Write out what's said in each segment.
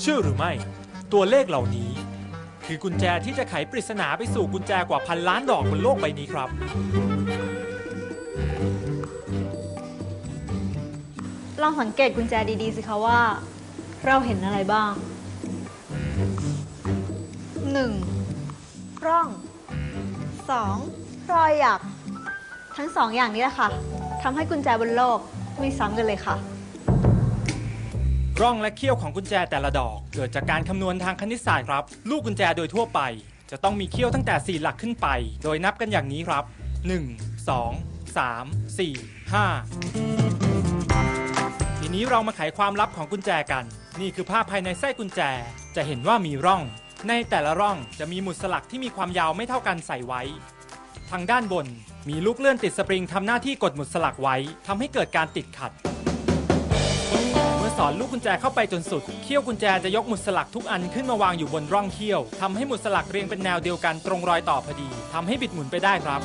เชื่อหรือไม่ ตัวเลขเหล่านี้ คือกุญแจที่จะไขปริศนาไปสู่กุญแจกว่าพันล้านดอกบนโลกใบนี้ครับ ลองสังเกตกุญแจดี ๆ สิคะว่า เราเห็นอะไรบ้าง 1. ร่อง 2. รอยหยัก ทั้งสองอย่างนี้แหละค่ะทำให้กุญแจบนโลกไม่ซ้ำกันเลยค่ะ ร่องและเขี้ยวของกุญแจแต่ละดอก เกิดจากการคำนวณทางคณิตศาสตร์ครับ ลูกกุญแจโดยทั่วไป จะต้องมีเขี้ยวตั้งแต่ 4 หลักขึ้นไป โดยนับกันอย่างนี้ครับ 1 2 3 4 5 ทีนี้เรามาไขความลับของกุญแจกัน นี่คือภาพภายในไส้กุญแจ จะเห็นว่ามีร่อง ในแต่ละร่องจะมีหมุดสลักที่มีความยาวไม่เท่ากันใส่ไว้ ทางด้านบนมีลูกเลื่อนติดสปริงทำหน้าที่กดหมุดสลักไว้ทำให้เกิดการติดขัด สอนลูกกุญแจเข้าไปจนสุด เขี้ยวกุญแจจะยกหมุดสลักทุกอันขึ้นมาวางอยู่บนร่องเขี้ยวทำให้หมุดสลักเรียงเป็นแนวเดียวกันตรงรอยต่อพอดีทำให้บิดหมุนไปได้ครับ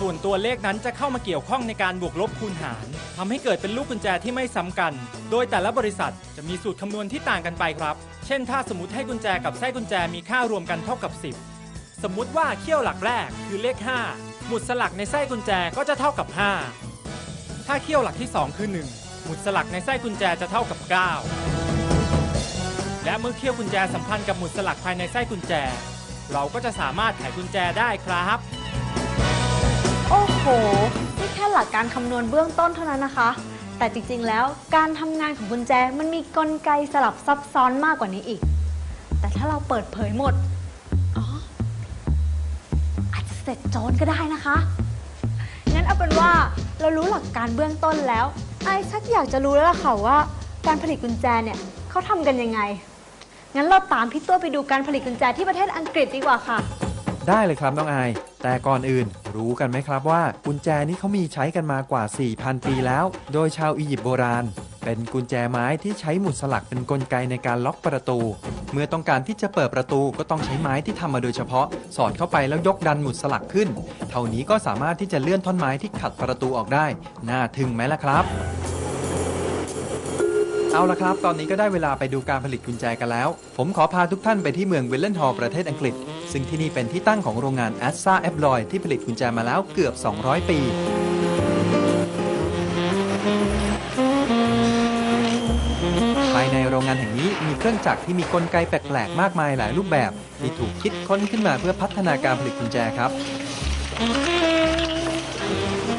ส่วนตัวเลขนั้นจะเข้ามาเกี่ยวข้องในการบวกลบคูณหารทำให้เกิดเป็นลูกกุญแจที่ไม่ซ้ำกัน โดยแต่ละบริษัทจะมีสูตรคำนวณที่ต่างกันไปครับ เช่น ถ้าสมมติให้กุญแจกับไส้กุญแจมีค่ารวมกันเท่ากับ 10 สมมุติว่าเขี้ยวหลักแรกคือเลข 5 หมุดสลักในไส้กุญแจก็จะเท่ากับ 5 ถ้าเขี้ยวหลักที่ 2 คือ 1 หมุดสลักในไส้กุญแจจะเท่ากับ 9 และเมื่อเขี้ยวกุญแจสัมพันธ์กับหมุดสลักภายในไส้กุญแจ เราก็จะสามารถไขกุญแจได้ครับ โอ้โห นี่แค่หลักการคำนวณเบื้องต้นเท่านั้นนะคะ แต่จริงๆแล้วการทำงานของกุญแจมันมีกลไกสลับซับซ้อนมากกว่านี้อีก แต่ถ้าเราเปิดเผยหมด อ๋อ อาจจะเสร็จโจรก็ได้นะคะ เอาเป็นว่าเรารู้หลักการเบื้องต้นแล้ว ไอ้ชักอยากจะรู้แล้วล่ะค่ะว่า การผลิตกุญแจเนี่ยเขาทำกันยังไง งั้นเราตามพี่ตัวไปดูการผลิตกุญแจที่ประเทศอังกฤษดีกว่าค่ะ ได้เลยครับน้องอาย แต่ก่อนอื่น รู้กันไหมครับว่ากุญแจนี้เขามีใช้กันมากว่า 4,000 ปีแล้ว โดยชาวอียิปต์โบราณ เป็นกุญแจไม้ที่ใช้หมุดสลักเป็นนกลไกในการล็อกประตู เมื่อต้องการที่จะเปิดประตูก็ต้องใช้ไม้ที่ทำมาโดยเฉพาะ สอดเข้าไปแล้วยกดันหมุดสลักขึ้น เท่านี้ก็สามารถที่จะเลื่อนท่อนไม้ที่ขัดประตูออกได้ น่าทึ่งไหมล่ะครับ เอาละครับ ตอนนี้ก็ได้เวลาไปดูการผลิตกุญแจกันแล้ว ผมขอพาทุกท่านไปที่เมืองวิลเลนฮอลประเทศอังกฤษ ซึ่งที่นี่เป็นที่ตั้งของโรงงานแอสซาแอบลอยที่ผลิตกุญแจมาแล้วเกือบ 200 ปี รื่องจักรที่มีกลไกแปลกๆ มากมายหลายรูปแบบ ที่ถูกคิดค้นขึ้นมาเพื่อพัฒนาการผลิตกุญแจครับ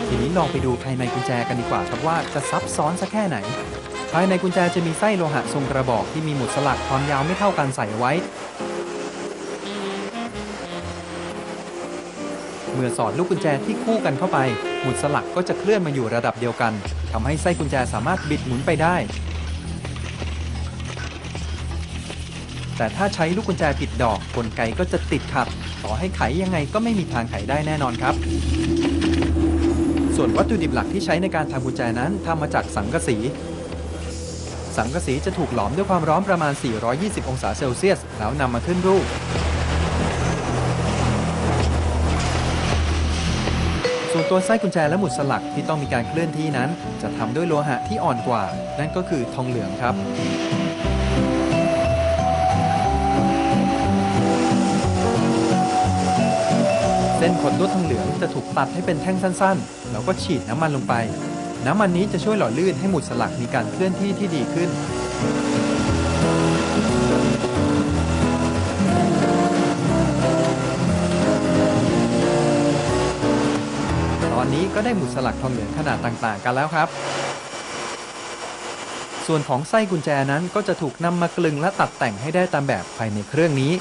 ทีนี้ลองไปดูภายในกุญแจกันดีกว่าครับว่าจะซับซ้อนสักแค่ไหน ภายในกุญแจจะมีไส้โลหะทรงกระบอกที่มีหมุดสลักความยาวไม่เท่ากันใส่ไว้ เมื่อสอดลูกกุญแจที่คู่กันเข้าไป หมุดสลักก็จะเคลื่อนมาอยู่ระดับเดียวกันทำให้ไส้กุญแจสามารถบิดหมุนไปได้ แต่ถ้าใช้ลูกกุญแจผิดดอกกลไกก็จะติดขัด ต่อให้ไขยังไงก็ไม่มีทางไขได้แน่นอนครับ ส่วนวัตถุดิบหลักที่ใช้ในการทำกุญแจนั้นทำมาจากสังกะสี สังกะสีจะถูกหลอมด้วยความร้อนประมาณ 420 องศาเซลเซียส แล้วนำมาขึ้นรูป ส่วนตัวไส้กุญแจและหมุดสลักที่ต้องมีการเคลื่อนที่นั้น จะทำด้วยโลหะที่อ่อนกว่า นั่นก็คือทองเหลืองครับ เส้นขดลวดทองเหลืองจะถูกตัดให้เป็นแท่งสั้นๆ แล้วก็ฉีดน้ำมันลงไป น้ำมันนี้จะช่วยหล่อลื่นให้หมุดสลักมีการเคลื่อนที่ที่ดีขึ้น ตอนนี้ก็ได้หมุดสลักทองเหลืองขนาดต่างๆ กันแล้วครับ ส่วนของไส้กุญแจนั้นก็จะถูกนำมากลึงและตัดแต่งให้ได้ตามแบบภายในเครื่องนี้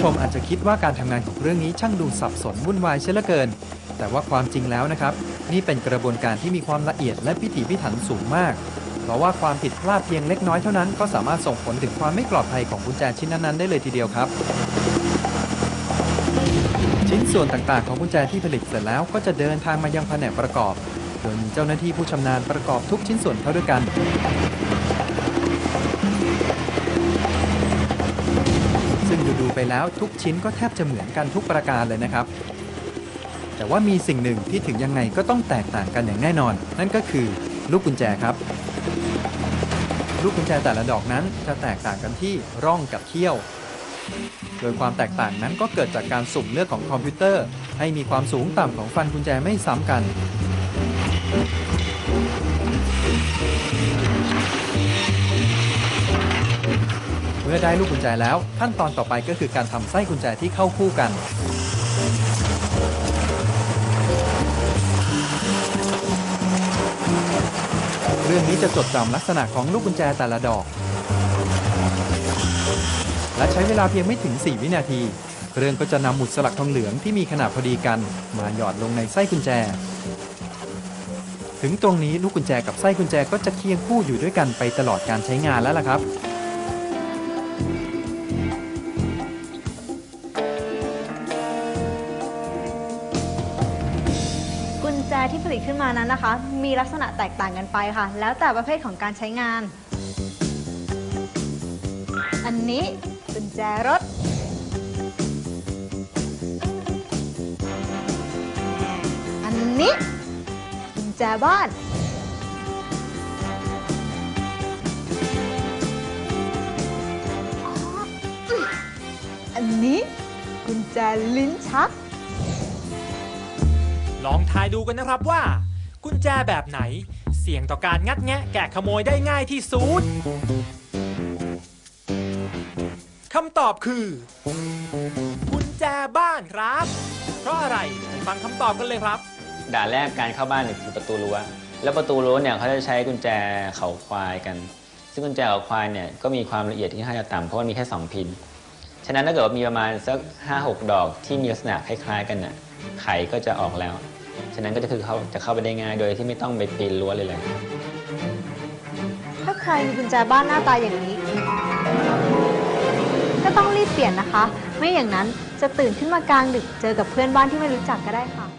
ชมอาจจะคิดว่าการทำงานของเรื่องนี้ช่างดูสับสนวุ่นวายเช่นลือเกิน แต่ว่าความจริงแล้วนะครับ นี่เป็นกระบวนการที่มีความละเอียดและพิถีพิถันสูงมาก เพราะว่าความผิดพลาดเพียงเล็กน้อยเท่านั้นก็สามารถส่งผลถึงความไม่ปลอดภัยของกุญแจชิ้นนั้นๆได้เลยทีเดียวครับ ชิ้นส่วนต่างๆ ของกุญแจที่ผลิตเสร็จแล้วก็จะเดินทางมายังแผนกประกอบ โดยมีเจ้าหน้าที่ผู้ชำนาญประกอบทุกชิ้นส่วนเข้าด้วยกัน ซึ่งดูๆไปแล้วทุกชิ้นก็แทบจะเหมือนกันทุกประการเลยนะครับ แต่ว่ามีสิ่งหนึ่งที่ถึงยังไงก็ต้องแตกต่างกันอย่างแน่นอน นั่นก็คือลูกกุญแจครับ ลูกกุญแจแต่ละดอกนั้นจะแตกต่างกันที่ร่องกับเขี้ยว โดยความแตกต่างนั้นก็เกิดจากการสุ่มเลือกของคอมพิวเตอร์ ให้มีความสูงต่ำของฟันกุญแจไม่ซ้ำกัน มื่อได้ลูกกุญแจแล้ว ขั้นตอนต่อไปก็คือการทำไส้กุญแจที่เข้าคู่กัน เรื่องนี้จะจดจำลักษณะของลูกกุญแจแต่ละดอก และใช้เวลาเพียงไม่ถึง 4 วินาที เครื่องก็จะนำหมุดสลักทองเหลืองที่มีขนาดพอดีกัน มาหยอดลงในไส้กุญแจ ถึงตรงนี้ลูกกุญแจกับไส้กุญแจก็จะเคียงคู่อยู่ด้วยกันไปตลอดการใช้งานแล้วล่ะครับ ผลิตขึ้นมานั้นนะคะ มีลักษณะแตกต่างกันไปค่ะ แล้วแต่ประเภทของการใช้งาน อันนี้กุญแจรถ อันนี้กุญแจบ้าน อันนี้กุญแจลิ้นชัก ลองทายดูกันนะครับว่า กุญแจแบบไหน เสี่ยงต่อการงัดแงะแกะขโมยได้ง่ายที่สุดคำตอบคือ กุญแจบ้านครับ เพราะอะไรไปฟังคำตอบกันเลยครับ ด่านแรกการเข้าบ้านเนี่ยคือประตูรั้วแล้วประตูรั้วเนี่ยเขาจะใช้กุญแจเขาควายกัน ซึ่งกุญแจเขาควายเนี่ยก็มีความละเอียดที่ค่อนข้างจะต่ำเพราะมีแค่ 2 พิน ฉะนั้นถ้าเกิดว่ามีประมาณสัก5-6 ดอกที่มีลักษณะคล้ายๆ กันน่ะไขก็จะออกแล้ว ฉะนั้นก็จะคือเขาจะเข้าไปได้ง่ายโดยที่ไม่ต้องไปปีนรั้วเลยเลย ถ้าใครมีกุญแจบ้านหน้าตาอย่างนี้ ก็ต้องรีบเปลี่ยนนะคะ ไม่อย่างนั้นจะตื่นขึ้นมากลางดึกเจอกับเพื่อนบ้านที่ไม่รู้จักก็ได้ค่ะ